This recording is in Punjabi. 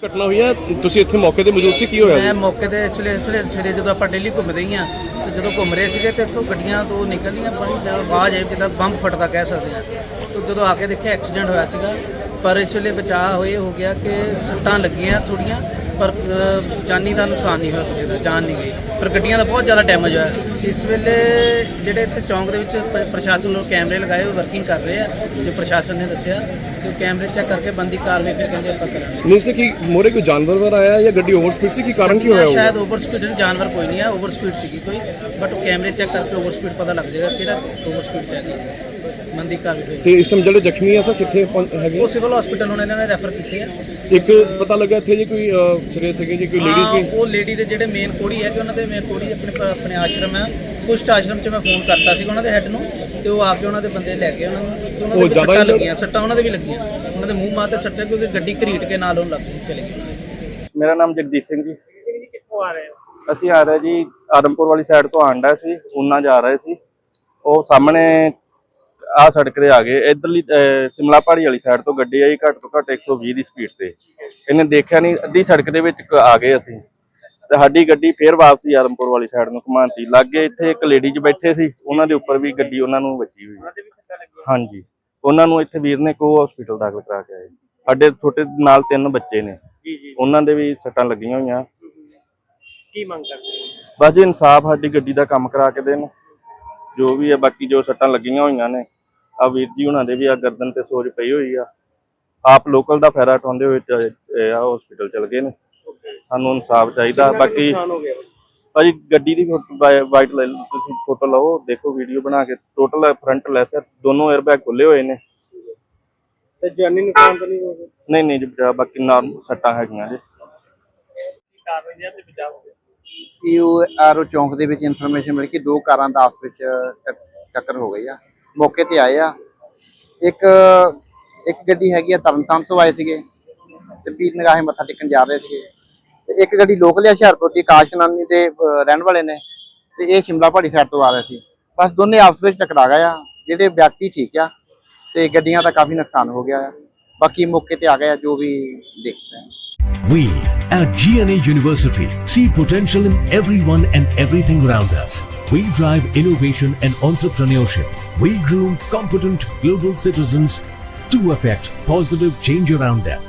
ਕੀ ਘਟਨਾ ਹੋਈ ਹੈ? ਤੁਸੀਂ ਇੱਥੇ ਮੌਕੇ ਤੇ ਮੌਜੂਦ ਸੀ, ਕੀ ਹੋਇਆ? ਮੈਂ ਮੌਕੇ ਤੇ ਇਸ ਸਵੇਰੇ ਸਵੇਰੇ ਸਵੇਰੇ ਜਦੋਂ ਆਪਾਂ ਡੇਲੀ ਘੁੰਮਦੇ ਹੀ ਆ ਤੇ ਜਦੋਂ ਘੁੰਮ ਰਹੇ ਸੀਗੇ ਤੇ ਇੱਥੋਂ ਗੱਡੀਆਂ ਤੋਂ ਨਿਕਲਦੀਆਂ ਬੜੀ ਜ਼ਿਆਦਾ ਆਵਾਜ਼ ਆਈ ਜਿੱਦਾਂ ਬੰਬ ਫਟਦਾ ਕਹਿ ਸਕਦੇ ਆ ਤੇ ਜਦੋਂ ਆ ਕੇ ਦੇਖਿਆ ਐਕਸੀਡੈਂਟ ਹੋਇਆ ਸੀਗਾ, ਪਰ ਇਸ ਵੇਲੇ ਬਚਾਅ ਹੋਏ, ਹੋ ਗਿਆ ਕਿ ਸੱਟਾਂ ਲੱਗੀਆਂ ਥੋੜੀਆਂ ਪਰ ਅ, ਜਾਨੀ ਦਾ ਨੁਕਸਾਨ ਨਹੀਂ ਹੋਇਆ ਕਿਸੇ ਦਾ ਜਾਨ ਨਹੀਂ ਗਈ। ਪਰ ਗੱਡੀਆਂ ਦਾ ਬਹੁਤ ਜ਼ਿਆਦਾ ਡੈਮੇਜ ਹੋਇਆ। ਇਸ ਵੇਲੇ ਜਿਹੜੇ ਇੱਥੇ ਚੌਂਕ ਦੇ ਵਿੱਚ ਪ- ਪ੍ਰਸ਼ਾਸਨ ਨੂੰ ਕੈਮਰੇ ਲਗਾਏ ਹੋਏ ਵਰਕਿੰਗ ਕਰ ਰਹੇ ਆ ਜੋ ਪ੍ਰਸ਼ਾਸਨ ਨੇ ਦੱਸਿਆ। ਕਿ ਕੈਮਰੇ ਚੈੱਕ ਕਰਕੇ ਬੰਦੀ ਕਾਰਵਾਈ ਫਿਰ ਕਹਿੰਦੇ ਆਪਾਂ ਕਰਾਂਗੇ। ਨਹੀਂ ਸੀ ਕਿ ਮੋਰੇ ਕੋਈ ਜਾਨਵਰ ਵਰ ਆਇਆ ਜਾਂ ਗੱਡੀ ਓਵਰ ਸਪੀਡ ਸੀ? ਕੀ ਕਾਰਨ ਕੀ ਹੋਇਆ ਹੋਊਗਾ? ਸ਼ਾਇਦ ਓਵਰ ਸਪੀਡ ਜਾਨਵਰ ਕੋਈ ਨਹੀਂ ਹੈ ਓਵਰ ਸਪੀਡ ਸੀਗੀ ਕੋਈ ਬਟ ਉਹ ਕੈਮਰੇ ਚੈੱਕ ਕਰਕੇ ਓਵਰ ਸਪੀਡ ਪਤਾ ਲੱਗ ਜਾਏਗਾ ਕਿਹੜਾ ਓਵਰ ਸਪੀਡ ਚ ਹੈਗਾ। ਮੰਦੀ ਤੇ ਇਸ ਟਾਈਮ ਜਿਹੜੇ ਜ਼ਖਮੀ ਆ ਸਰ ਕਿੱਥੇ ਹੈਗੇ? ਉਹ ਸਿਵਲ ਹਸਪੀਟਲ ਉਹਨਾਂ ਨੇ ਰੈਫਰ ਕੀਤੇ ਆ। ਇੱਕ ਪਤਾ ਲੱਗਾ ਇੱਥੇ ਜੀ ਕੋਈ ਸਿਰੇ ਸੀਗੇ ਜੀ ਕੋਈ ਲੇਡੀਜ਼ ਹਾਂ, ਵੀ? ਉਹ ਲੇਡੀ ਦੇ ਜਿਹੜੇ ਮੇਨ ਕੋੜੀ ਹੈ ਕਿ ਉਹਨਾਂ ਦੇ ਮੇਨ ਕੋੜੀ ਆਪਣੇ ਆਪਣੇ ਆਸ਼ਰਮ ਹੈ ਕੁਸ਼ਟ ਆਸ਼ਰਮ 'ਚ ਮੈਂ ਫੋਨ ਕਰਤਾ ਸੀ ਉਹਨਾਂ ਦੇ ਹੈੱਡ ਨੂੰ ਤੇ ਉਹ ਆ ਕੇ ਉਹਨਾਂ ਦੇ ਬੰਦੇ ਲੈ ਗਏ ਉਹਨਾਂ ਨੂੰ। ਤੇ ਉਹਨਾਂ ਉਹ ਦੇ ਜ਼ਿਆਦਾ ਸੱਟਾਂ? ਲੱਗੀਆਂ ਸੱਟਾਂ ਉਹਨਾਂ ਦੇ ਵੀ ਲੱਗੀਆਂ। ਉਹਨਾਂ ਦੇ ਮੂੰਹ ਮਾਂ ਤੇ ਸੱਟੇ ਕਿਉਂਕਿ ਗੱਡੀ ਘਰੀਟ ਕੇ ਨਾਲ ਉਹਨੂੰ ਲੱਗ ਗਈ ਚਲੇ ਗਈ ਮੇਰਾ ਨਾਮ ਜਗਦੀਸ਼ ਸਿੰਘ ਜੀ। ਕਿੱਥੋਂ ਆ ਰਹੇ ਹੋ? ਅਸੀਂ ਆ ਰਹੇ ਜੀ ਆਦਮਪੁਰ ਵਾਲੀ ਸਾਈਡ ਤੋਂ ਆਂਡਾ ਸੀ ਉਨਾ ਜਾ ਰਹੇ ਸੀ। ਉਹ ਸਾਹਮਣੇ ਆ ਸੜਕ ਤੇ ਆ ਗਏ। ਇਧਰਲੀ ਸਿਮਲਾ ਪਹਾੜੀ ਵਾਲੀ ਸਾਈਡ ਤੋਂ ਗੱਡੀ ਆਈ ਘੱਟ ਤੋਂ ਘੱਟ 120 ਦੀ ਸਪੀਡ ਤੇ। ਇਹਨੇ ਦੇਖਿਆ ਨਹੀਂ ਅੱਧੀ ਸੜਕ ਦੇ ਵਿੱਚ ਆ ਗਏ ਅਸੀਂ। ਤੇ ਸਾਡੀ ਗੱਡੀ ਫੇਰ ਵਾਪਸੀ ਆਦਮਪੁਰ ਵਾਲੀ ਸਾਈਡ ਨੂੰ ਘੁਮਾਉਂਤੀ ਲੱਗੇ ਇੱਥੇ ਇੱਕ ਲੇਡੀ ਬੈਠੇ ਸੀ ਉਹਨਾਂ ਦੇ ਉੱਪਰ ਵੀ ਗੱਡੀ ਉਹਨਾਂ ਨੂੰ ਵੱਜੀ ਹੋਈ। ਹਾਂਜੀ। ਉਹਨਾਂ ਨੂੰ ਇੱਥੇ ਵੀਰ ਨੇ ਕੋ ਹਸਪੀਟਲ ਦਾਖਲ ਕਰਾ ਕੇ ਆਏ। ਸਾਡੇ ਛੋਟੇ ਨਾਲ ਤਿੰਨ ਬੱਚੇ ਨੇ। ਉਹਨਾਂ ਦੇ ਵੀ ਸੱਟਾਂ ਲੱਗੀਆਂ ਹੋਈਆਂ। ਕੀ ਮੰਗ ਕਰਦੇ ਬਸ ਇਨਸਾਫ ਸਾਡੀ ਗੱਡੀ ਦਾ ਕੰਮ ਕਰਾ ਕੇ ਦੇਣ। ਜੋ ਵੀ ਹੈ ਬਾਕੀ ਜੋ ਸੱਟਾਂ ਲੱਗੀਆਂ ਹੋਈਆਂ ਨੇ। ਆ ਵੀਰ ਜੀ ਉਹਨਾਂ ਦੇ ਵੀ ਆ ਗਰਦਨ ਤੇ ਸੋਜ ਪਈ ਹੋਈ ਆ। ਆਪ ਲੋਕਲ ਦਾ ਫਾਇਦਾ ਉਠਾਉਂਦੇ ਹੋਏ ਆ ਹਸਪੀਟਲ ਚਲ ਗਏ ਨੇ। ਸਾਨੂੰ ਇਨਸਾਫ ਚਾਹੀਦਾ। ਬਾਕੀ ਭਾਜੀ ਗੱਡੀ ਦੀ ਵਾਈਟ ਲੈ ਲਓ ਤੁਸੀਂ ਫੋਟੋ ਲਓ ਦੇਖੋ ਵੀਡੀਓ ਬਣਾ ਕੇ। ਟੋਟਲ ਫਰੰਟ ਲੈਸਰ ਦੋਨੋਂ 에ਅਰਬੈਗ ਖੁੱਲੇ ਹੋਏ ਨੇ। ਤੇ ਜਾਨੀ ਨੁਕਸਾਨ ਤਾਂ ਨਹੀਂ ਨਹੀਂ ਨਹੀਂ ਜੀ ਬਾਕੀ ਨਾਰਮਲ ਸੱਟਾਂ ਹੈਗੀਆਂ ਜੀ। ਇਹ ਆਰਓ ਚੌਂਕ ਦੇ ਵਿੱਚ ਇਨਫੋਰਮੇਸ਼ਨ ਮਿਲੀ ਕਿ ਦੋ ਕਾਰਾਂ ਦਾ ਆਪਸ ਵਿੱਚ ਟੱਕ- ਟੱਕਰ ਹੋ ਗਈ ਆ। ਮੌਕੇ ਤੇ ਆਏ ਆ। ਇੱਕ ਇੱਕ ਗੱਡੀ ਹੈਗੀ ਆ ਤਰਨਤਾਰਨ ਤੋਂ ਆਏ ਸੀਗੇ ਤੇ ਪੀਰ ਨਿਗਾਹੇ ਮੱਥਾ ਟੇਕਣ ਜਾ ਰਹੇ ਸੀਗੇ। ਤੇ ਇੱਕ ਗੱਡੀ ਲੋਕਲ ਆ ਹੁਸ਼ਿਆਰਪੁਰ ਦੀ ਆਕਾਸ਼ ਦੇ ਰਹਿਣ ਵਾਲੇ ਨੇ ਤੇ ਇਹ ਸ਼ਿਮਲਾ ਪਹਾੜੀ ਸਾਈਡ ਤੋਂ ਆ ਰਹੇ ਸੀ। ਬਸ ਦੋਨੇ ਆਪਸ ਵਿੱਚ ਟਕਰਾ ਗਏ ਆ, ਜਿਹੜੇ ਵਿਅਕਤੀ ਠੀਕ ਆ ਤੇ ਗੱਡੀਆਂ ਦਾ ਕਾਫੀ ਨੁਕਸਾਨ ਹੋ ਗਿਆ ਆ। ਬਾਕੀ ਮੌਕੇ ਤੇ ਆ ਗਏ ਆ, ਜੋ ਵੀ ਦੇਖਦੇ ਆ। We at GNA University see potential in everyone and everything around us. We drive innovation and entrepreneurship. We groom competent global citizens to affect positive change around them.